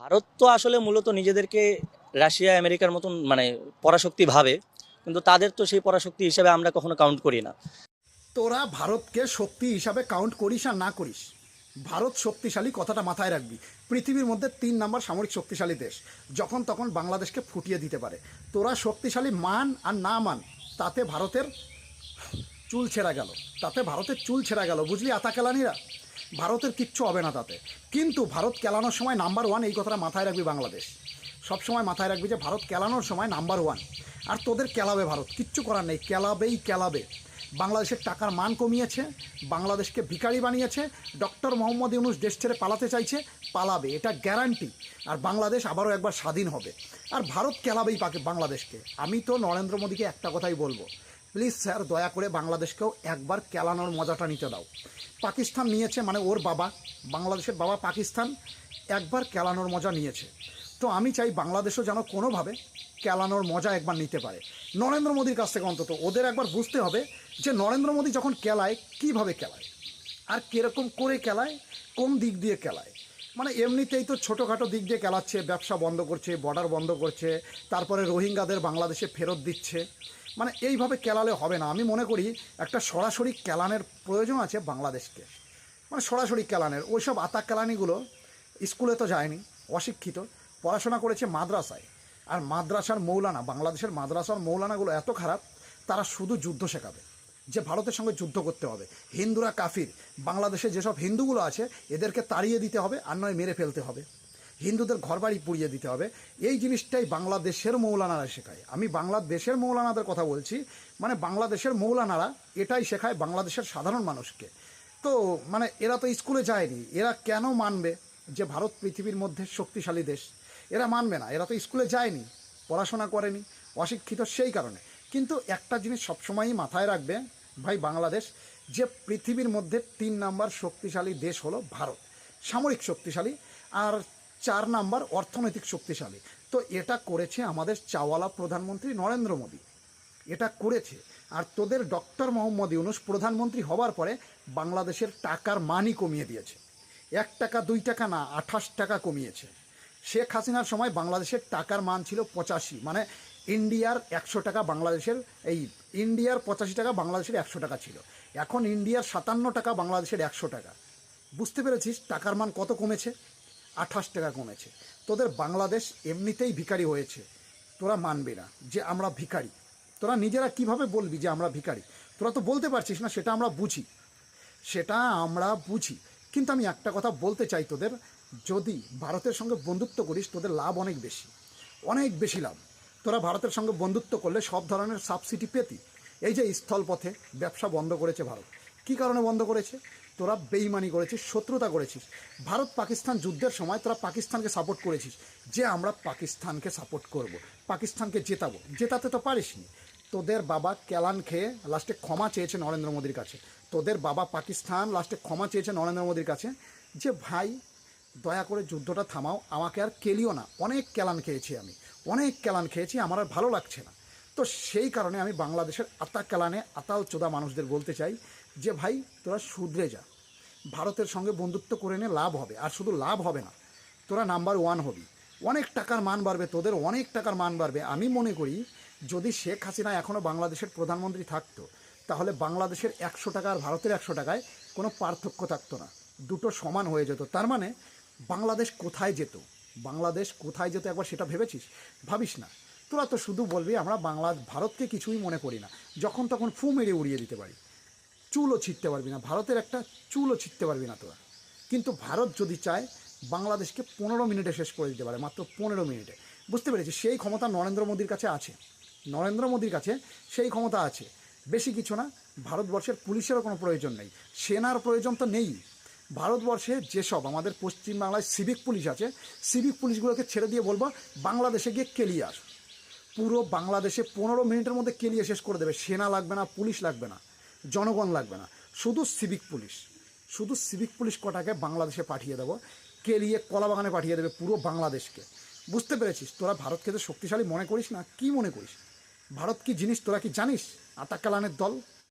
ভারত তো আসলে মূলত নিজেদেরকে রাশিয়া, আমেরিকার মতন মানে পরাশক্তি ভাবে, কিন্তু তাদের তো সেই পরাশক্তি হিসাবে আমরা কখনো কাউন্ট করি না। তোরা ভারতকে শক্তি হিসাবে কাউন্ট করিস আর না করিস। ভারত শক্তিশালী কথাটা মাথায় রাখবি। পৃথিবীর মধ্যে তিন নম্বর সামরিক শক্তিশালী দেশ। যখন তখন বাংলাদেশকে ফুটিয়ে দিতে পারে। তোরা শক্তিশালী মান আর না মান, তাতে ভারতের চুল ছেঁড়া গেল। তাতে ভারতের চুল ছেঁড়া গেল। বুঝলি আতা কেলানিরা ভারতের কিচ্ছু হবে না তাতে। কিন্তু ভারত কেলানোর সময় নাম্বার ওয়ান এই কথাটা মাথায় রাখবি বাংলাদেশ। সব সময় মাথায় রাখবি যে ভারত কেলানোর সময় নাম্বার ওয়ান আর তোদের কেলাবে ভারত, কিচ্ছু করার নেই, কেলাবেই কেলাবে। বাংলাদেশের টাকার মান কমিয়েছে, বাংলাদেশকে ভিখারি বানিয়েছে ডক্টর মোহাম্মদ ইউনুস দেশ ছেড়ে পালাতে চাইছে, পালাবে, এটা গ্যারান্টি আর বাংলাদেশ আবারও একবার স্বাধীন হবে। আর ভারত কেলাবেই পাকে বাংলাদেশকে। আমি তো নরেন্দ্র মোদীকে একটা কথাই বলব প্লিজ স্যার, দয়া করে বাংলাদেশকেও একবার কেলানোর মজাটা নিতে দাও। পাকিস্তান নিয়েছে মানে ওর বাবা। বাংলাদেশের বাবা পাকিস্তান একবার কেলানোর মজা নিয়েছে। তো আমি চাই বাংলাদেশও যেন কোনোভাবে কেলানোর মজা একবার নিতে পারে। নরেন্দ্র মোদীর কাছ থেকে অন্তত ওদের একবার বুঝতে হবে যে নরেন্দ্র মোদী যখন কেলায়, কীভাবে কেলায়? আর কীরকম করে কেলায়? কোন দিক দিয়ে কেলায়? মানে এমনিতেই তো ছোটোখাটো দিক দিয়ে কেলাচ্ছে, ব্যবসা বন্ধ করছে বর্ডার বন্ধ করছে, তারপরে রোহিঙ্গাদের বাংলাদেশে ফেরত দিচ্ছে। মানে এইভাবে কেলালে হবে না। আমি মনে করি একটা সরাসরি কেলানের প্রয়োজন আছে বাংলাদেশকে। মানে সরাসরি কেলানের। ওইসব আতা কেলানিগুলো স্কুলে তো যায়নি, অশিক্ষিত। পড়াশোনা করেছে মাদ্রাসায়। আর মাদ্রাসার মৌলানা, বাংলাদেশের মাদ্রাসার মৌলানাগুলো এত খারাপ, তারা শুধু যুদ্ধ শেখাবে। যে ভারতের সঙ্গে যুদ্ধ করতে হবে। হিন্দুরা কাফির। বাংলাদেশে যেসব হিন্দুগুলো আছে, এদেরকে তাড়িয়ে দিতে হবে আর নয় মেরে ফেলতে হবে। হিন্দুদের ঘরবাড়ি পুড়িয়ে দিতে হবে। এই জিনিসটাই বাংলাদেশের মৌলানারা শেখায়। আমি বাংলাদেশের মৌলানাদের কথা বলছি মানে বাংলাদেশের মৌলানারা এটাই শেখায় বাংলাদেশের সাধারণ মানুষকে। তো মানে এরা তো স্কুলে যায়নি, এরা কেন মানবে যে ভারত পৃথিবীর মধ্যে শক্তিশালী দেশ? এরা মানবে না, এরা তো স্কুলে যায়নি, পড়াশোনা করেনি, অশিক্ষিত সেই কারণে। কিন্তু একটা জিনিস সবসময়ই মাথায় রাখবে, ভাই বাংলাদেশ, যে পৃথিবীর মধ্যে তিন নাম্বার শক্তিশালী দেশ হলো ভারত। সামরিক শক্তিশালী, আর চার নাম্বার অর্থনৈতিক শক্তিশালী। তো এটা করেছে আমাদের চাওয়ালা প্রধানমন্ত্রী নরেন্দ্র মোদী। এটা করেছে। আর তোদের ডক্টর মোহাম্মদ ইউনুস প্রধানমন্ত্রী হবার পরে বাংলাদেশের টাকার মানই কমিয়ে দিয়েছে। এক টাকা, দুই টাকা না, আঠাশ টাকা কমিয়েছে। শেখ হাসিনার সময় বাংলাদেশের টাকার মান ছিল পঁচাশি। মানে ইন্ডিয়ার একশো টাকা বাংলাদেশের, এই ইন্ডিয়ার পঁচাশি টাকা বাংলাদেশের একশো টাকা ছিল। এখন ইন্ডিয়ার সাতান্ন টাকা, বাংলাদেশের একশো টাকা। বুঝতে পেরেছিস? টাকার মান কত কমেছে? আঠাশ টাকা কমেছে। তোদের বাংলাদেশ এমনিতেই ভিখারি হয়েছে। তোরা মানবে না যে আমরা ভিখারি। তোরা নিজেরা কীভাবে বলবি যে আমরা ভিখারি? তোরা তো বলতে পারছিস না, সেটা আমরা বুঝি। সেটা আমরা বুঝি। কিন্তু আমি একটা কথা বলতে চাই তোদের, যদি ভারতের সঙ্গে বন্ধুত্ব করিস, তোদের লাভ অনেক বেশি। অনেক বেশি লাভ। তোরা ভারতের সঙ্গে বন্ধুত্ব করলে সব ধরনের সাবসিডি পেতি। এই যে স্থলপথে ব্যবসা বন্ধ করেছে ভারত। কী কারণে বন্ধ করেছে? তোরা বেইমানি করেছিস, শত্রুতা করেছিস। ভারত পাকিস্তান যুদ্ধের সময় তোরা পাকিস্তানকে সাপোর্ট করেছিস। যে আমরা পাকিস্তানকে সাপোর্ট করব। পাকিস্তানকে জেতাবো। জেতাতে তো পারিসনি। তোদের বাবা কেলান খেয়ে লাস্টে ক্ষমা চেয়েছে নরেন্দ্র মোদীর কাছে। তোদের বাবা পাকিস্তান লাস্টে ক্ষমা চেয়েছে নরেন্দ্র মোদীর কাছে। যে ভাই, দয়া করে যুদ্ধটা থামাও, আমাকে আর কেলিও না। অনেক কেলান খেয়েছি আমি। অনেক কেলান খেয়েছি, আমার আর ভালো লাগছে না। তো সেই কারণে আমি বাংলাদেশের আতা কেলানে আতাল চোদা মানুষদের বলতে চাই যে ভাই, তোরা শুধরে যা। ভারতের সঙ্গে বন্ধুত্ব করে নে, লাভ হবে। আর শুধু লাভ হবে না, তোরা নাম্বার ওয়ান হবি। অনেক টাকার মান বাড়বে, তোদের অনেক টাকার মান বাড়বে। আমি মনে করি, যদি শেখ হাসিনা এখনও বাংলাদেশের প্রধানমন্ত্রী থাকতো, তাহলে বাংলাদেশের একশো টাকা আর ভারতের একশো টাকায় কোনো পার্থক্য থাকতো না। দুটো সমান হয়ে যেত। তার মানে বাংলাদেশ কোথায় যেত? বাংলাদেশ কোথায় যেত একবার সেটা ভেবেছিস? ভাবিস না। তোরা তো শুধু বলবি, আমরা বাংলা, ভারতকে কিছুই মনে করি না। যখন তখন ফু মেরে উড়িয়ে দিতে পারি। চুলও ছিটতে পারবি না, ভারতের একটা চুলও ছিটতে পারবি না তোরা। কিন্তু ভারত যদি চায়, বাংলাদেশকে পনেরো মিনিটে শেষ করে দিতে পারে, মাত্র পনেরো মিনিটে। বুঝতে পেরেছি সেই ক্ষমতা নরেন্দ্র মোদীর কাছে আছে। নরেন্দ্র মোদীর কাছে সেই ক্ষমতা আছে। বেশি কিছু না, ভারতবর্ষের পুলিশেরও কোনো প্রয়োজন নেই। সেনার প্রয়োজন তো নেই। ভারতবর্ষে যেসব আমাদের পশ্চিমবাংলায় সিভিক পুলিশ আছে, সিভিক পুলিশগুলোকে ছেড়ে দিয়ে বলব, বাংলাদেশে গিয়ে কেলিয়ে আস পুরো বাংলাদেশে পনেরো মিনিটের মধ্যে কেলিয়ে শেষ করে দেবে। সেনা লাগবে না, পুলিশ লাগবে না। জনগণ লাগবে না। শুধু সিভিক পুলিশ শুধু সিভিক পুলিশ কটাকে বাংলাদেশে পাঠিয়ে দেবো। কেলিয়ে কলাবাগানে পাঠিয়ে দেবে পুরো বাংলাদেশকে। বুঝতে পেরেছিস? তোরা ভারতকে তো শক্তিশালী মনে করিস না, কি মনে করিস? ভারত কি জিনিস তোরা কি জানিস? আতাকালানের দল?